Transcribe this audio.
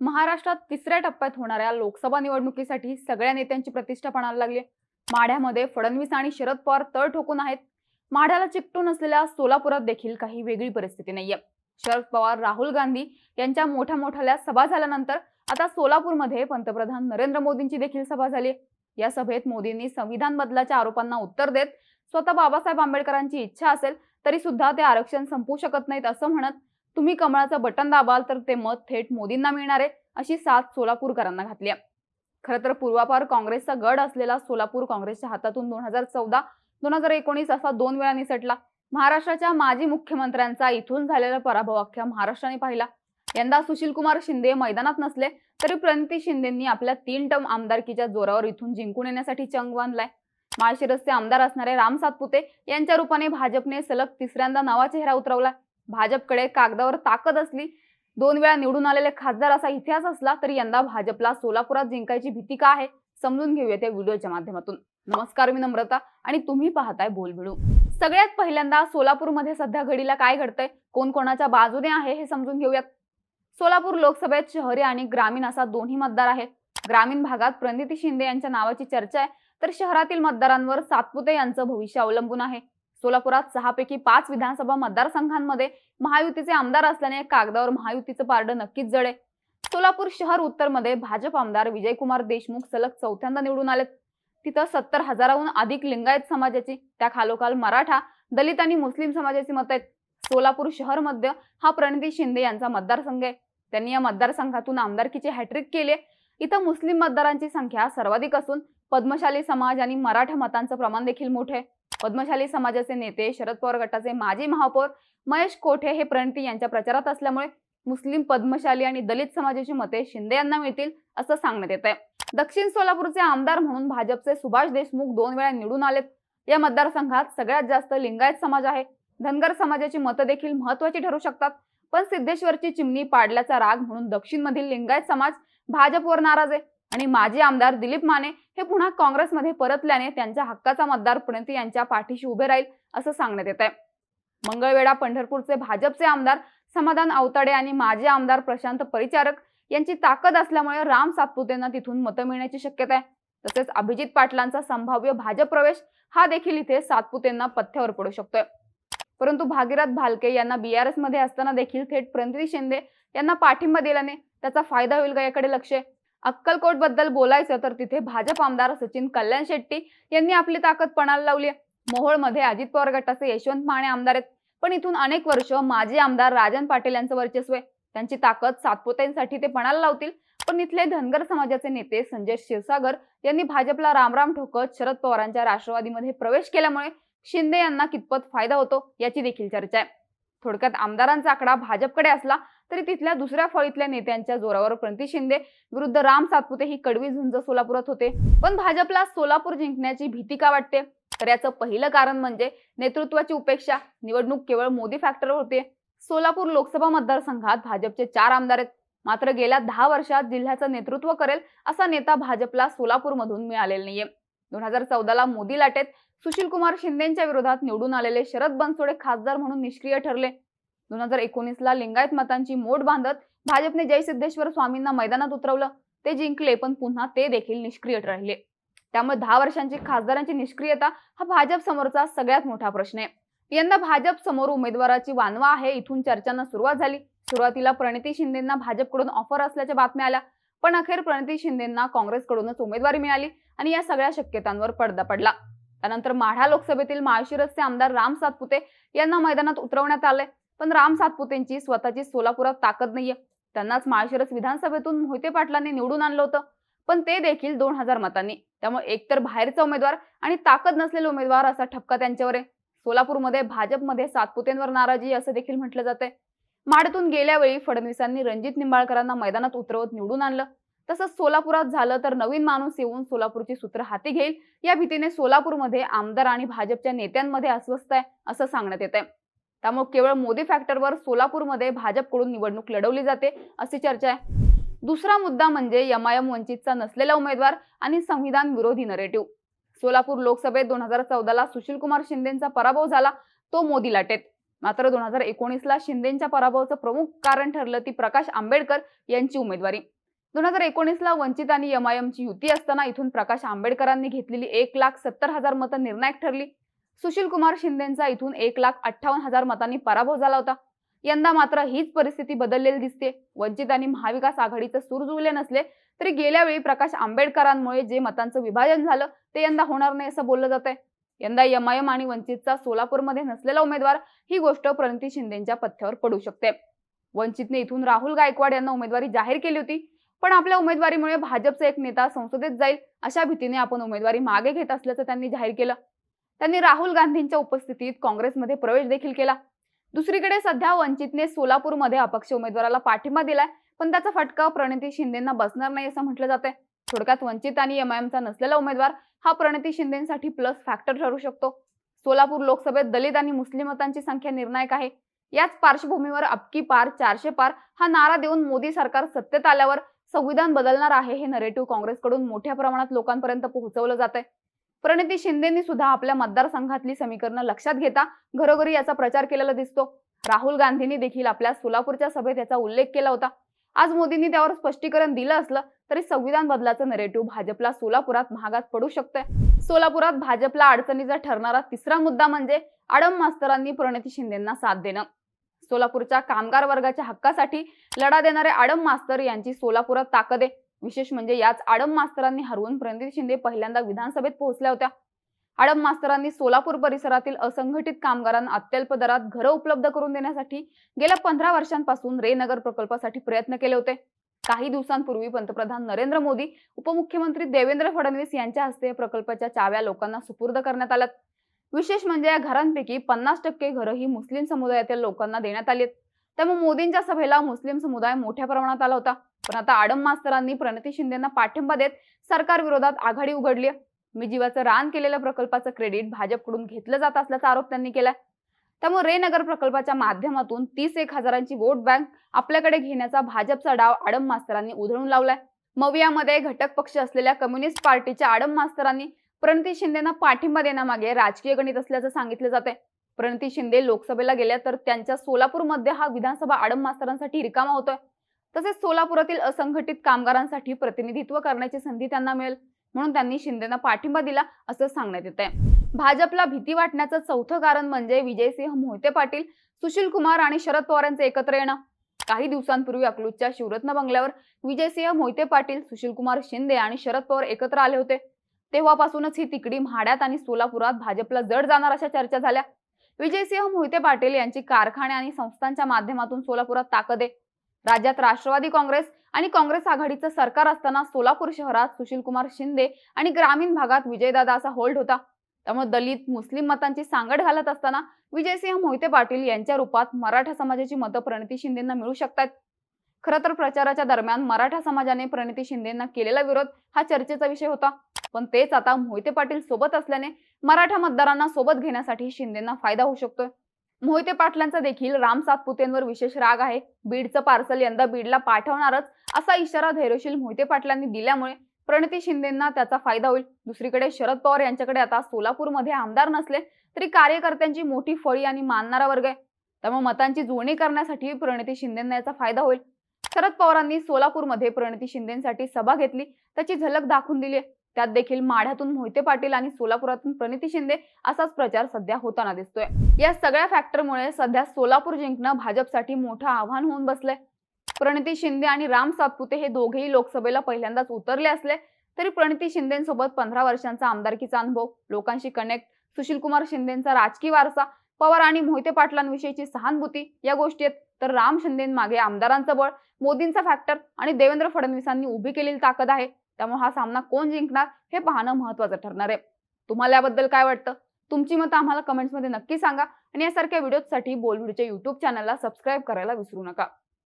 महाराष्ट्रात तिसऱ्या टप्प्यात होणाऱ्या लोकसभा निवडणुकीसाठी सगळ्या नेत्यांची प्रतिष्ठा पणाला लागली. माढ्यामध्ये फडणवीस आणि शरद पवार तळ ठोकून आहेत. माढ्याला चिकटून असलेल्या सोलापुरात देखील काही वेगळी परिस्थिती नाहीये. शरद पवार राहुल गांधी यांच्या मोठ्या मोठ्या सभा झाल्यानंतर आता सोलापूरमध्ये पंतप्रधान नरेंद्र मोदींची देखील सभा झाली या सभेत मोदींनी संविधान बदलाच्या आरोपांना उत्तर देत स्वतः बाबासाहेब आंबेडकरांची इच्छा असेल तरी सुद्धा ते आरक्षण संपू शकत नाहीत असं म्हणत तुम्ही कमळाचं बटन दाबाल तर ते मत थेट मोदींना मिळणार आहे अशी साथ सोलापूरकरांना घातली आहे. खरं तर पूर्वापार काँग्रेसचा गड असलेला सोलापूर काँग्रेसच्या हातातून दोन हजार चौदा दोन हजार एकोणीस असा दोन वेळा निसटला. महाराष्ट्राच्या माजी मुख्यमंत्र्यांचा इथून झालेला पराभव अख्ख्या महाराष्ट्राने पाहिला. यंदा सुशीलकुमार शिंदे मैदानात नसले तरी प्रणिती शिंदेंनी आपल्या तीन टर्म आमदारकीच्या जोरावर इथून जिंकून येण्यासाठी चंग बांधलाय. माळशिरसचे आमदार असणारे राम सातपुते यांच्या रूपाने भाजपने सलग तिसऱ्यांदा नवा चेहरा उतरवला भाजपकडे कागदावर ताकद असली दोन वेळा निवडून आलेले खासदार असा इतिहास असला तरी यंदा भाजपला सोलापुरात जिंकायची भीती का आहे? समजून घेऊयात या व्हिडिओच्या माध्यमातून. नमस्कार मी नम्रता आणि तुम्ही पाहताय बोलबिडू सगळ्यात पहिल्यांदा सोलापूरमध्ये सध्या घडीला काय घडतंय? कोण कोणाच्या बाजूने आहे हे समजून घेऊयात. सोलापूर लोकसभेत शहरी आणि ग्रामीण असा दोन्ही मतदार आहे ग्रामीण भागात प्रणिती शिंदे यांच्या नावाची चर्चा आहे तर शहरातील मतदारांवर सातपुते यांचं भविष्य अवलंबून आहे. सोलापुरात सहापैकी पाच विधानसभा मतदारसंघांमध्ये महायुतीचे आमदार असल्याने कागदावर महायुतीचं पारडं नक्कीच जडे सोलापूर शहर उत्तरमध्ये भाजप आमदार विजयकुमार देशमुख सलग चौथ्यांदा निवडून आलेत. तिथं सत्तर हजाराहून अधिक लिंगायत समाजाची त्या खालोखाल मराठा दलित आणि मुस्लिम समाजाची मत आहेत. सोलापूर शहर मध्य हा प्रणिती शिंदे यांचा मतदारसंघ आहे. त्यांनी या मतदारसंघातून आमदारकीचे हॅट्रिक केले. इथं मुस्लिम मतदारांची संख्या सर्वाधिक असून पद्मशाली समाज आणि मराठा मतांचं प्रमाण देखील मोठे आहे. पद्मशाली समाजाचे नेते शरद पवार गटाचे माजी महापौर महेश कोठे हे प्रणिती यांच्या प्रचारात असल्यामुळे मुस्लिम पद्मशाली आणि दलित समाजाची मते शिंदे यांना मिळतील असं सांगण्यात येत आहे दक्षिण सोलापूरचे आमदार म्हणून भाजपचे सुभाष देशमुख दोन वेळा निवडून आलेत. या मतदारसंघात सगळ्यात जास्त लिंगायत समाज आहे. धनगर समाजाची मतं देखील महत्वाची ठरू शकतात. पण सिद्धेश्वरची चिमणी पाडल्याचा राग म्हणून दक्षिणमधील लिंगायत समाज भाजपवर नाराज आहे. आणि माजी आमदार दिलीप माने हे पुन्हा काँग्रेसमध्ये परतल्याने त्यांच्या हक्काचा मतदार प्रणिती यांच्या पाठीशी उभे राहील असं सांगण्यात येत आहे मंगळवेढा पंढरपूरचे भाजपचे आमदार समाधान आवताडे आणि माजी आमदार प्रशांत परिचारक यांची ताकद असल्यामुळे राम सातपुतेंना तिथून मतं मिळण्याची शक्यता आहे. तसेच अभिजित पाटलांचा संभाव्य भाजप प्रवेश हा देखील इथे सातपुतेंना पथ्यावर पडू शकतोय. परंतु भागीरथ भालके यांना बीआरएसमध्ये असताना देखील थेट प्रणिती शिंदे यांना पाठिंबा दिल्याने त्याचा फायदा होईल का याकडे लक्ष आहे? अक्कलकोटबद्दल बोलायचं तर तिथे भाजप आमदार सचिन कल्याण शेट्टी यांनी आपली ताकद पणाला लावली आहे. मोहोळमध्ये अजित पवार गटाचे यशवंत माने आमदार आहेत. पण इथून अनेक वर्ष माजी आमदार राजन पाटील यांचं वर्चस्व आहे. त्यांची ताकद सातपुतेंसाठी ते पणाला लावतील. पण इथले धनगर समाजाचे नेते संजय क्षीरसागर यांनी भाजपला रामराम ठोकत शरद पवारांच्या राष्ट्रवादीमध्ये प्रवेश केल्यामुळे शिंदे यांना कितपत फायदा होतो याची देखील चर्चा आहे. थोडक्यात आमदारांचा आकडा भाजपकडे असला तरी तिथल्या दुसऱ्या फळीतल्या नेत्यांच्या जोरावर प्रणिती शिंदे विरुद्ध राम सातपुते ही कडवी झुंज सोलापुरात होते. पण भाजपला सोलापूर जिंकण्याची भीती का वाटते? तर याचं पहिलं कारण म्हणजे नेतृत्वाची उपेक्षा. निवडणूक केवळ मोदी फॅक्टरवर होते. सोलापूर लोकसभा मतदारसंघात भाजपचे चार आमदार आहेत. मात्र गेल्या दहा वर्षात जिल्ह्याचं नेतृत्व करेल असा नेता भाजपला सोलापूरमधून मिळालेला नाहीये. दोन हजार चौदाला मोदी लाटेत. सुशीलकुमार शिंदेच्या विरोधात निवडून आलेले शरद बनसोडे खासदार म्हणून निष्क्रिय ठरले. दोन हजार एकोणीसला लिंगायत मतांची मोठ बांधत भाजपने जयसिद्धेश्वर स्वामींना मैदानात उतरवलं. ते जिंकले पण पुन्हा ते देखील निष्क्रिय राहिले. त्यामुळे दहा वर्षांची खासदारांची निष्क्रियता हा भाजप समोरचा सगळ्यात मोठा प्रश्न आहे. यंदा भाजप समोर उमेदवाराची वानवा आहे इथून चर्चांना सुरुवात झाली. सुरुवातीला प्रणिती शिंदेना भाजपकडून ऑफर असल्याच्या बातम्या आल्या. पण अखेर प्रणिती शिंदेना काँग्रेसकडूनच उमेदवारी मिळाली आणि या सगळ्या शक्यतांवर पडदा पडला. त्यानंतर माढा लोकसभेतील माळशिरसचे आमदार राम सातपुते यांना मैदानात उतरवण्यात आले पण राम सातपुतेंची स्वतःची सोलापुरात ताकद नाहीये. त्यांनाच माळशिरस विधानसभेतून मोहिते पाटलांनी निवडून आणलं होतं. पण ते देखील दोन हजार मतांनी. त्यामुळे एकतर बाहेरचा उमेदवार आणि ताकद नसलेला उमेदवार असा ठपका त्यांच्यावर आहे सोलापूरमध्ये भाजपमध्ये सातपुतेंवर नाराजी असं देखील म्हटलं जातंय. माडतून गेल्यावेळी फडणवीसांनी रणजित निंबाळकरांना मैदानात उतरवत निवडून आणलं. तसंच सोलापुरात झालं तर नवीन माणूस येऊन सोलापूरची सूत्र हाती घेईल. या भीतीने सोलापूरमध्ये आमदार आणि भाजपच्या नेत्यांमध्ये अस्वस्थ आहे असं सांगण्यात येत आहे त्यामुळे केवळ मोदी फॅक्टरवर सोलापूरमध्ये भाजपकडून निवडणूक लढवली जाते अशी चर्चा आहे. दुसरा मुद्दा म्हणजे यमायम वंचितचा नसलेला उमेदवार आणि संविधान विरोधी नरेटिव्ह सोलापूर लोकसभेत दोन हजार चौदाला सुशीलकुमार शिंदेचा पराभव झाला तो मोदी लाटेत. मात्र दोन हजार एकोणीसला शिंदेच्या पराभवाचं प्रमुख कारण ठरलं ती प्रकाश आंबेडकर यांची उमेदवारी. दोन हजार एकोणीसला वंचित आणि एमआयएमची युती असताना इथून प्रकाश आंबेडकरांनी घेतलेली एक लाख सत्तर हजार मतं निर्णायक ठरली. सुशील कुमार शिंदेचा इथून एक लाख अठ्ठावन्न हजार मतांनी पराभव झाला होता. यंदा मात्र हीच परिस्थिती बदललेली दिसते. वंचित आणि महाविकास आघाडीचे सूर जुळले नसले तरी गेल्या वेळी प्रकाश आंबेडकरांमुळे जे मतांचं विभाजन झालं ते यंदा होणार नाही असं बोललं जात आहे यंदा यमायम आणि वंचितचा सोलापूरमध्ये नसलेला उमेदवार ही गोष्ट प्रणिती शिंदेच्या पथ्यावर पडू शकते. वंचितने इथून राहुल गायकवाड यांना उमेदवारी जाहीर केली होती पण आपल्या उमेदवारीमुळे भाजपचा एक नेता संसदेत जाईल अशा भीतीने आपण उमेदवारी मागे घेत असल्याचं त्यांनी जाहीर केलं. त्यांनी राहुल गांधींच्या उपस्थितीत काँग्रेसमध्ये प्रवेश देखील केला. दुसरीकडे सध्या वंचितने सोलापूरमध्ये अपक्ष उमेदवाराला पाठिंबा दिलाय पण त्याचा फटका प्रणिती शिंदेना बसणार नाही असं म्हटलं जाते थोडक्यात वंचित आणि एमआयएमचा नसलेला उमेदवार हा प्रणिती शिंदेसाठी प्लस फॅक्टर ठरू शकतो. सोलापूर लोकसभेत दलित आणि मुस्लिम मतांची संख्या निर्णायक आहे. याच पार्श्वभूमीवर अबकी पार चारशे पार हा नारा देऊन मोदी सरकार सत्तेत आल्यावर संविधान बदलणार आहे हे नरेटिव्ह काँग्रेसकडून मोठ्या प्रमाणात लोकांपर्यंत पोहोचवलं जात आहे प्रणिती शिंदेनी सुद्धा आपल्या मतदारसंघातली समीकरणं लक्षात घेता घरोघरी याचा प्रचार केलेला दिसतो. राहुल गांधींनी देखील आपल्या सोलापूरच्या सभेत याचा उल्लेख केला होता. आज मोदींनी त्यावर स्पष्टीकरण दिलं असलं तरी संविधान बदलाचं नरेटिव्ह भाजपला सोलापुरात महागात पडू शकतंय. सोलापुरात भाजपला अडचणीचा ठरणारा तिसरा मुद्दा म्हणजे आडम मास्तरांनी प्रणिती शिंदेना साथ देणं. सोलापूरच्या कामगार वर्गाच्या हक्कासाठी लढा देणारे आडम मास्तर यांची सोलापुरात ताकद आहे. विशेष म्हणजे याच आडम मास्तरांनी हरवून प्रणित शिंदे पहिल्यांदा विधानसभेत पोहोचल्या होत्या. आडम मास्तरांनी सोलापूर परिसरातील असंघटित कामगारांना अत्यल्प दरात घरं उपलब्ध करून देण्यासाठी गेल्या पंधरा वर्षांपासून रेनगर प्रकल्पासाठी प्रयत्न केले होते. काही दिवसांपूर्वी पंतप्रधान नरेंद्र मोदी उपमुख्यमंत्री देवेंद्र फडणवीस यांच्या हस्ते प्रकल्पाच्या चाव्या लोकांना सुपूर्द करण्यात आल्यात. विशेष म्हणजे या घरांपैकी पन्नास टक्के घरं ही मुस्लिम समुदायातील लोकांना देण्यात आली त्यामुळे मोदींच्या सभेला मुस्लिम समुदाय मोठ्या प्रमाणात आला होता. पण आता आडम मास्तरांनी प्रणिती शिंदेना पाठिंबा देत सरकार विरोधात आघाडी उघडली मी जीवाचं रान केलेल्या प्रकल्पाचं क्रेडिट भाजपकडून घेतलं जात असल्याचा आरोप त्यांनी केलाय. त्यामुळे रे नगर प्रकल्पाच्या माध्यमातून तीस एक हजारांची वोट बँक आपल्याकडे घेण्याचा भाजपचा डाव आडम मास्तरांनी उधळून लावलाय. मवियामध्ये घटक पक्ष असलेल्या कम्युनिस्ट पार्टीच्या आडम मास्तरांनी प्रणिती शिंदेना पाठिंबा देण्यामागे राजकीय गणित असल्याचं सांगितलं जाते प्रणिती शिंदे लोकसभेला गेल्या तर त्यांच्या सोलापूरमध्ये हा विधानसभा आडम मास्तरांसाठी रिकामा होतोय. तसेच सोलापुरातील असंघटित कामगारांसाठी प्रतिनिधित्व करण्याची संधी त्यांना मिळेल म्हणून त्यांनी शिंदेना पाठिंबा दिला असं सांगण्यात येत आहे भाजपला भीती वाटण्याचं चौथं कारण म्हणजे विजयसिंह मोहिते पाटील सुशील कुमार आणि शरद पवार यांचं एकत्र येणं. काही दिवसांपूर्वी अकलूजच्या शिवरत्न बंगल्यावर विजयसिंह मोहिते पाटील सुशील कुमार शिंदे आणि शरद पवार एकत्र आले होते. तेव्हापासूनच ही तिकडी म्हाड्यात आणि सोलापुरात भाजपला जड जाणार अशा चर्चा झाल्या. विजयसिंह मोहिते पाटील यांची कारखाने आणि संस्थांच्या माध्यमातून सोलापुरात ताकद आहे. राज्यात राष्ट्रवादी काँग्रेस आणि काँग्रेस आघाडीचं सरकार असताना सोलापूर शहरात सुशीलकुमार शिंदे आणि ग्रामीण भागात विजयदादा असा होल्ड होता. त्यामुळे दलित मुस्लिम मतांची सांगड घालत असताना विजयसिंह मोहिते पाटील यांच्या रूपात मराठा समाजाची मतं प्रणिती शिंदेना मिळू शकतात खरं तर प्रचाराच्या दरम्यान मराठा समाजाने प्रणिती शिंदेना केलेला विरोध हा चर्चेचा विषय होता. पण तेच आता मोहिते पाटील सोबत असल्याने मराठा मतदारांना सोबत घेण्यासाठी शिंदेना फायदा होऊ शकतोय. मोहिते पाटलांचा देखील राम सातपुतेंवर विशेष राग आहे. बीडचं पार्सल यंदा बीडला पाठवणारच असा इशारा धैर्यशील मोहिते पाटलांनी दिल्यामुळे प्रणिती शिंदेना त्याचा फायदा होईल. दुसरीकडे शरद पवार यांच्याकडे आता सोलापूरमध्ये आमदार नसले तरी कार्यकर्त्यांची मोठी फळी आणि मानणारा वर्ग आहे. त्यामुळे मतांची जुळणी करण्यासाठी प्रणिती शिंदेना याचा फायदा होईल. शरद पवारांनी सोलापूरमध्ये प्रणिती शिंदेसाठी सभा घेतली. त्याची झलक दाखवून दिली त्यात देखील माढ्यातून मोहिते पाटील आणि सोलापुरातून प्रणिती शिंदे असाच प्रचार सध्या होताना दिसतोय. या सगळ्या फॅक्टरमुळे सध्या सोलापूर जिंकणं भाजपसाठी मोठं आव्हान होऊन बसलंय. प्रणिती शिंदे आणि राम सातपुते हे दोघेही लोकसभेला पहिल्यांदाच उतरले असले तरी प्रणिती शिंदेसोबत पंधरा वर्षांचा आमदारकीचा अनुभव लोकांशी कनेक्ट सुशीलकुमार शिंदेचा राजकीय वारसा पवार आणि मोहिते पाटलांविषयीची सहानुभूती या गोष्टी आहेत. तर राम शिंदे मागे आमदारांचं बळ मोदींचा फॅक्टर आणि देवेंद्र फडणवीसांनी उभी केलेली ताकद आहे. त्यामुळे हा सामना कोण जिंकणार हे पाहणं महत्वाचं ठरणार आहे. तुम्हाला याबद्दल काय वाटतं? तुमची मतं आम्हाला कमेंट्समध्ये नक्की सांगा आणि यासारख्या व्हिडिओसाठी बोल युट्यूब चॅनलला सबस्क्राईब करायला विसरू नका.